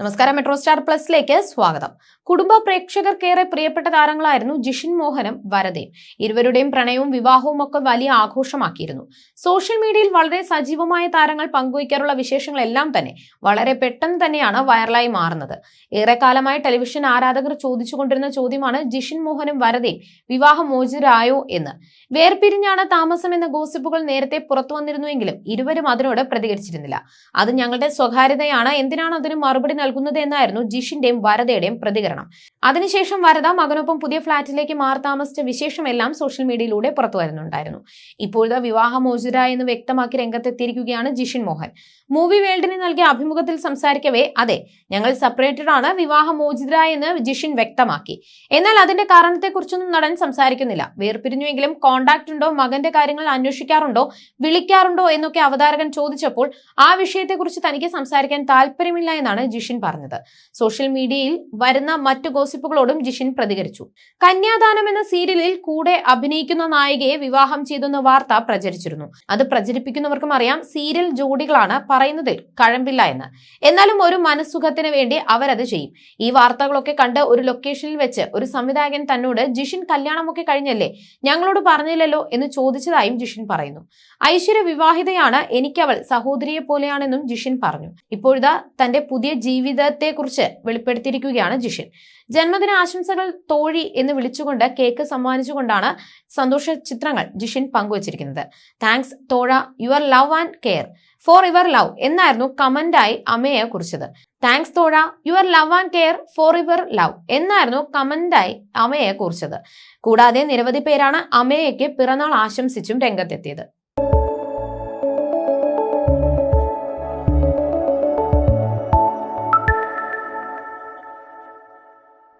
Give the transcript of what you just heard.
നമസ്കാരം metro star പ്ലസിലേക്ക് സ്വാഗതം. കുടുംബ പ്രേക്ഷകർക്കേറെ പ്രിയപ്പെട്ട താരങ്ങളായിരുന്നു ജിഷിൻ മോഹനും വരദയും. ഇരുവരുടെയും പ്രണയവും വിവാഹവും ഒക്കെ വലിയ ആഘോഷമാക്കിയിരുന്നു. സോഷ്യൽ മീഡിയയിൽ വളരെ സജീവമായ താരങ്ങൾ പങ്കുവയ്ക്കാറുള്ള വിശേഷങ്ങളെല്ലാം തന്നെ വളരെ പെട്ടെന്ന് തന്നെയാണ് വൈറലായി മാറുന്നത്. ഏറെക്കാലമായി ടെലിവിഷൻ ആരാധകർ ചോദിച്ചുകൊണ്ടിരുന്ന ചോദ്യമാണ് ജിഷിൻ മോഹനും വരദയും വിവാഹമോചിതരായോ എന്ന്. വേർപിരിഞ്ഞാണ് താമസം എന്ന ഗോസിപ്പുകൾ നേരത്തെ പുറത്തു വന്നിരുന്നുവെങ്കിലും ഇരുവരും അതിനോട് പ്രതികരിച്ചിരുന്നില്ല. അത് ഞങ്ങളുടെ സ്വകാര്യതയാണ്. എന്തിനാണ് അതിന് മറുപടി നൽകുന്നത് എന്നായിരുന്നു ജിഷിന്റെയും വരദയുടെയും പ്രതികരണം. അതിനുശേഷം വരദ മകനൊപ്പം പുതിയ ഫ്ളാറ്റിലേക്ക് മാറി താമസിച്ച വിശേഷമെല്ലാം സോഷ്യൽ മീഡിയയിലൂടെ പുറത്തു വരുന്നുണ്ടായിരുന്നു. ഇപ്പോഴത്തെ വിവാഹമോചിത എന്ന് വ്യക്തമാക്കി രംഗത്തെത്തിയിരിക്കുകയാണ് ജിഷിൻ മോഹൻ. മൂവി വേൾഡിന് നൽകിയ അഭിമുഖത്തിൽ സംസാരിക്കവേ അതെ ഞങ്ങൾ സെപ്പറേറ്റഡ് ആണ് വിവാഹമോചിത എന്ന് ജിഷിൻ വ്യക്തമാക്കി. എന്നാൽ അതിന്റെ കാരണത്തെക്കുറിച്ചൊന്നും നടൻ സംസാരിക്കുന്നില്ല. വേർപിരിഞ്ഞുവെങ്കിലും കോണ്ടാക്ട് ഉണ്ടോ മകന്റെ കാര്യങ്ങൾ അന്വേഷിക്കാറുണ്ടോ വിളിക്കാറുണ്ടോ എന്നൊക്കെ അവതാരകൻ ചോദിച്ചപ്പോൾ ആ വിഷയത്തെക്കുറിച്ച് തനിക്ക് സംസാരിക്കാൻ താല്പര്യമില്ല എന്നാണ് ജിഷിൻ പറഞ്ഞത്. സോഷ്യൽ മീഡിയയിൽ വരുന്ന മറ്റു ഗോസിപ്പുകളോടും ജിഷിൻ പ്രതികരിച്ചു. കന്യാദാനം എന്ന സീരിയലിൽ കൂടെ അഭിനയിക്കുന്ന നായികയെ വിവാഹം ചെയ്തെന്ന വാർത്ത പ്രചരിച്ചിരുന്നു. അത് പ്രചരിപ്പിക്കുന്നവർക്കും അറിയാം സീരിയൽ ജോഡികളാണ് പറയുന്നതിൽ കഴമ്പില്ല എന്ന്. എന്നാലും ഒരു മനസ്സുഖത്തിന് വേണ്ടി അവരത് ചെയ്യും. ഈ വാർത്തകളൊക്കെ കണ്ട് ഒരു ലൊക്കേഷനിൽ വെച്ച് ഒരു സംവിധായകൻ തന്നോട് ജിഷിൻ കല്യാണമൊക്കെ കഴിഞ്ഞല്ലേ? ഞങ്ങളോട് പറഞ്ഞില്ലല്ലോ? എന്ന് ചോദിച്ചതായും ജിഷിൻ പറയുന്നു. ഐശ്വര്യ വിവാഹിതയാണ് എനിക്കവൾ സഹോദരിയെ പോലെയാണെന്നും ജിഷിൻ പറഞ്ഞു. ഇപ്പോഴിതാ തന്റെ പുതിയ ജീവിതത്തെക്കുറിച്ച് വെളിപ്പെടുത്തിയിരിക്കുകയാണ് ജിഷിൻ. ജന്മദിന ആശംസകൾ തോഴി എന്ന് വിളിച്ചുകൊണ്ട് കേക്ക് സമ്മാനിച്ചുകൊണ്ടാണ് സന്തോഷ ചിത്രങ്ങൾ ജിഷിൻ പങ്കുവച്ചിരിക്കുന്നത്. Thanks Thozha your love and care. For your love എന്നായിരുന്നു കമന്റായി അമ്മയെ കുറിച്ചത്. Thanks Thozha your love and care for your love എന്നായിരുന്നു കമന്റായി അമ്മയെ കുറിച്ചത്. കൂടാതെ നിരവധി പേരാണ് അമ്മയ്ക്ക് പിറന്നാൾ ആശംസിച്ചും രംഗത്തെത്തിയത്.